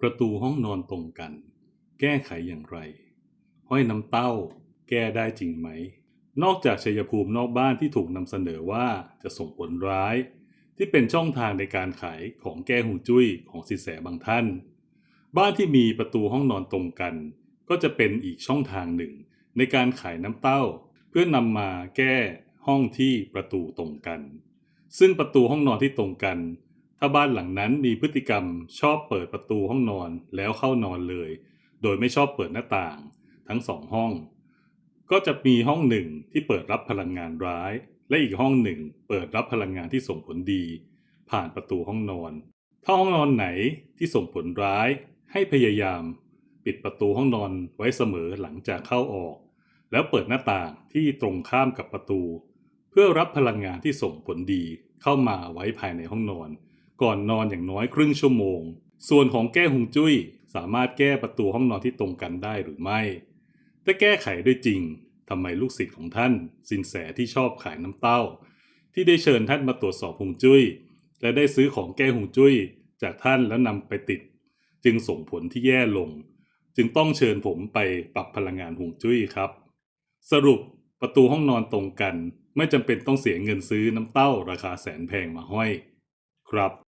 ประตูห้องนอนตรงกัน แก้ไขอย่างไร ห้อยน้ำเต้า แก้ได้จริงไหม นอกจากชัยภูมินอกบ้านที่ถูกนำเสนอว่าจะส่งผลร้าย ที่เป็นช่องทางในการขายของแก้หูจุ้ยของสิแสบางท่าน บ้านที่มีประตูห้องนอนตรงกัน ก็จะเป็นอีกช่องทางหนึ่ง ในการขายน้ำเต้า เพื่อนำมาแก้ห้องที่ประตูตรงกัน ซึ่งประตูห้องนอนที่ตรงกัน ถ้าบ้านหลังนั้นมีพฤติกรรมชอบเปิดประตูห้องนอนแล้วเข้านอนเลย โดยไม่ชอบเปิดหน้าต่างทั้งสองห้อง ก็จะมีห้องหนึ่งที่เปิดรับพลังงานร้าย และอีกห้องหนึ่งเปิดรับพลังงานที่ส่งผลดี ผ่านประตูห้องนอน ถ้าห้องนอนไหนที่ส่งผลร้ายให้พยายาม ปิดประตูห้องนอนไว้เสมอหลังจากเข้าออก แล้วเปิดหน้าต่างที่ตรงข้ามกับประตู เพื่อรับพลังงานที่ส่งผลดีเข้ามาไว้ภายในห้องนอน ก่อนนอนอย่างน้อยครึ่งชั่วโมง ส่วนของแก้หุงจุ้ยสามารถแก้ประตูห้องนอนที่ตรงกันได้หรือไม่ ถ้าแก้ไขด้วยจริงทำไมลูกศิษย์ของท่านสินแสที่ชอบขายน้ำเต้า ที่ได้เชิญท่านมาตรวจสอบหุงจุ้ย และได้ซื้อของแก้หุงจุ้ยจากท่านแล้วนำไปติด จึงส่งผลที่แย่ลง จึงต้องเชิญผมไปปรับพลังงานหุงจุ้ยครับ สรุปประตูห้องนอนตรงกัน ไม่จำเป็นต้องเสียเงินซื้อน้ำเต้าราคาแสนแพงมาห้อย ครับ